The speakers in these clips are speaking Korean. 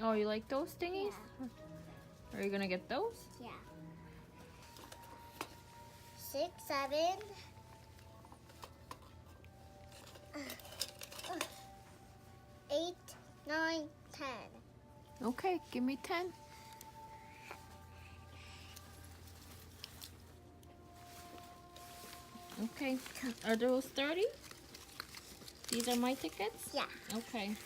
Oh, you like those thingies? Are you gonna get those? Yeah. Six, seven. Eight, nine, ten. Okay, give me 10. Okay, are those 30? These are my tickets? Yeah. Okay.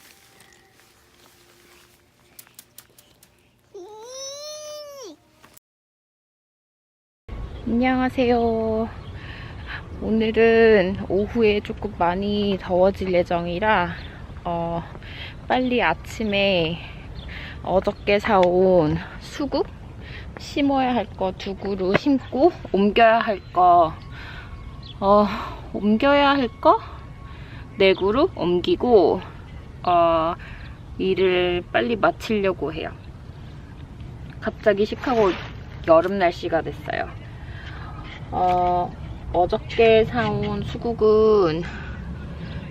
안녕하세요. 오늘은 오후에 조금 많이 더워질 예정이라 어, 빨리 아침에 어저께 사온 수국 심어야 할 거 두 그루 심고 옮겨야 할거 어, 옮겨야 할 거 네 그루 옮기고 어, 일을 빨리 마치려고 해요. 갑자기 시카고 여름 날씨가 됐어요. 어, 어저께 사온 수국은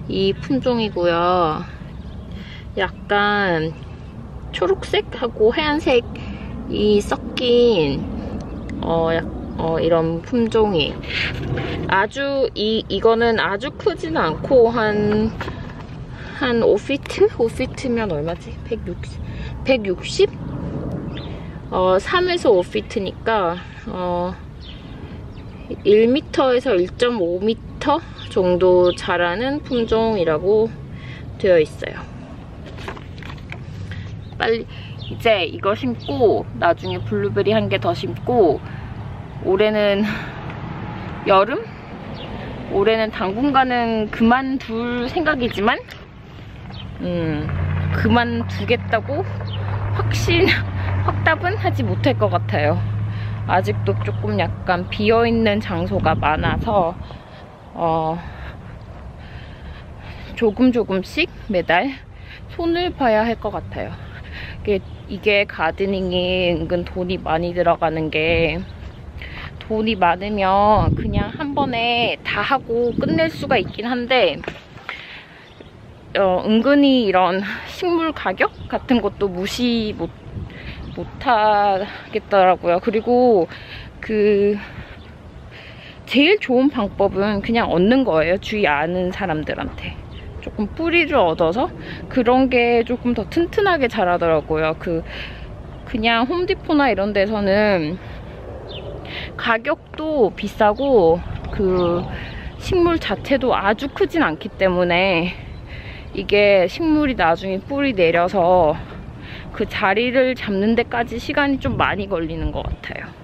이 품종이고요. 약간 초록색하고 하얀색이 섞인 어, 약- 어, 이런 품종이 아주 이 이거는 아주 크진 않고 한한 5피트? 5피트면 얼마지? 160? 160? 어, 3에서 5피트니까 어, 1m에서 1.5m 정도 자라는 품종이라고 되어 있어요. 빨리 이제 이거 심고 나중에 블루베리 한 개 더 심고 올해는 여름? 올해는 당분간은 그만둘 생각이지만 음 그만두겠다고 확신 확답은 하지 못할 것 같아요. 아직도 조금 약간 비어있는 장소가 많아서 어 조금 조금씩 매달 손을 봐야 할 것 같아요. 이게, 이게 가드닝이 은근 돈이 많이 들어가는 게 돈이 많으면 그냥 한 번에 다 하고 끝낼 수가 있긴 한데 어, 은근히 이런 식물 가격 같은 것도 무시 못, 못 하겠더라고요. 그리고 그 제일 좋은 방법은 그냥 얻는 거예요. 주위 아는 사람들한테. 조금 뿌리를 얻어서 그런 게 조금 더 튼튼하게 자라더라고요. 그 그냥 홈디포나 이런 데서는 가격도 비싸고 그 식물 자체도 아주 크진 않기 때문에 이게 식물이 나중에 뿌리 내려서 그 자리를 잡는 데까지 시간이 좀 많이 걸리는 것 같아요.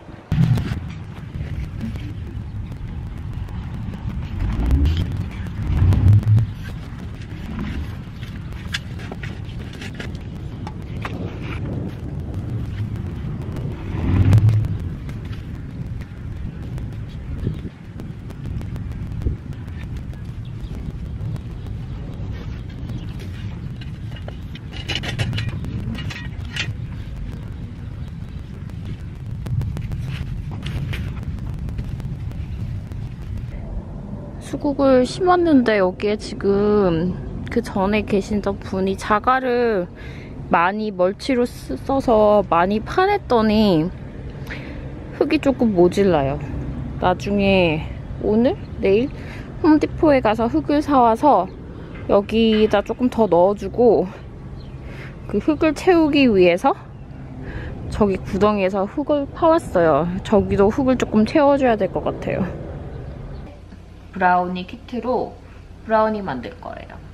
수국을 심었는데 여기에 지금 그 전에 계신던 분이 자갈을 많이 멀치로 쓰- 써서 많이 파냈더니 흙이 조금 모질라요. 나중에 오늘? 내일? 홈디포에 가서 흙을 사와서 여기다 조금 더 넣어주고 그 흙을 채우기 위해서 저기 구덩이에서 흙을 파왔어요. 저기도 흙을 조금 채워줘야 될 것 같아요. 브라우니 키트로 브라우니 만들 거예요.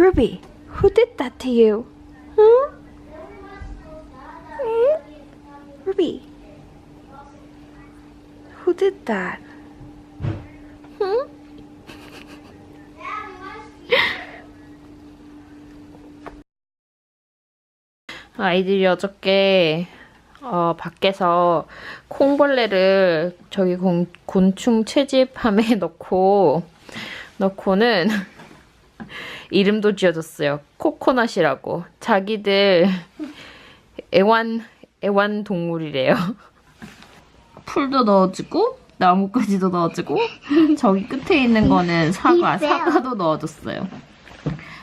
Ruby, who did that to you? Hmm? Hmm? Ruby, who did that? Hmm? 아이들이 어저께 어, 밖에서 콩벌레를 저기 곤, 곤충 채집함에 넣고 넣고는 이름도 지어줬어요. 코코넛이라고. 자기들 애완 애완 동물이래요. 풀도 넣어주고 나뭇가지도 넣어주고 저기 끝에 있는 거는 사과, 사과도 넣어줬어요.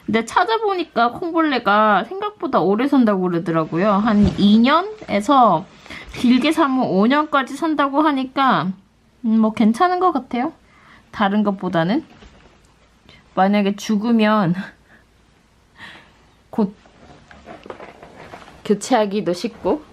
근데 찾아보니까 콩벌레가 생각보다 오래 산다고 그러더라고요. 한 2년에서 길게 사면 5년까지 산다고 하니까 음, 뭐 괜찮은 것 같아요. 다른 것보다는. 만약에 죽으면 곧 교체하기도 쉽고.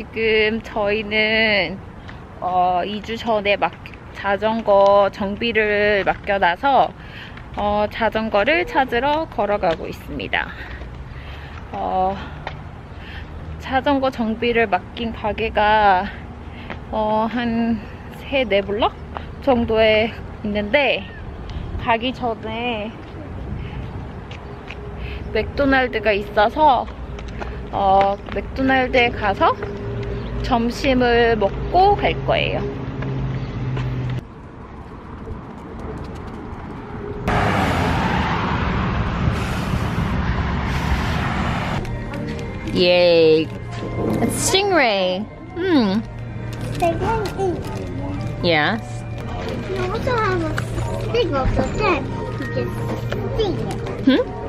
지금 저희는 어, 2주 전에 막 자전거 정비를 맡겨놔서 어, 자전거를 찾으러 걸어가고 있습니다. 어, 자전거 정비를 맡긴 가게가 어, 한 3, 4블럭 정도에 있는데 가기 전에 맥도날드가 있어서 어, 맥도날드에 가서 점심을 먹고 갈 거예요. 예, stingray. Hmm. They won't eat. Yes. Have a big of the dead. You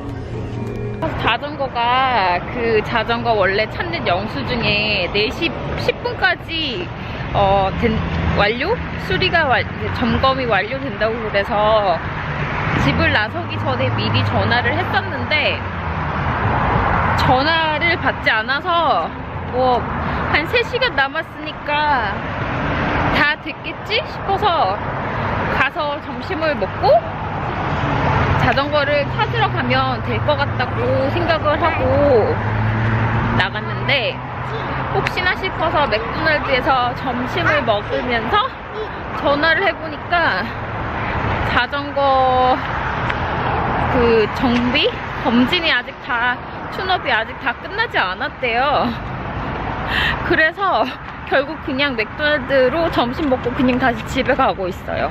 자전거가 그 자전거 원래 찾는 영수증에 4시 10분까지 어, 된- 완료? 수리가 완- 이제 점검이 완료된다고 그래서 집을 나서기 전에 미리 전화를 했었는데 전화를 받지 않아서 뭐 한 3시간 남았으니까 다 됐겠지 싶어서 가서 점심을 먹고 자전거를 찾으러 가면 될 것 같다고 생각을 하고 나갔는데 혹시나 싶어서 맥도날드에서 점심을 먹으면서 전화를 해보니까 자전거 그 정비 검진이 아직 다 춘업이 아직 다 끝나지 않았대요. 그래서 결국 그냥 맥도날드로 점심 먹고 그냥 다시 집에 가고 있어요.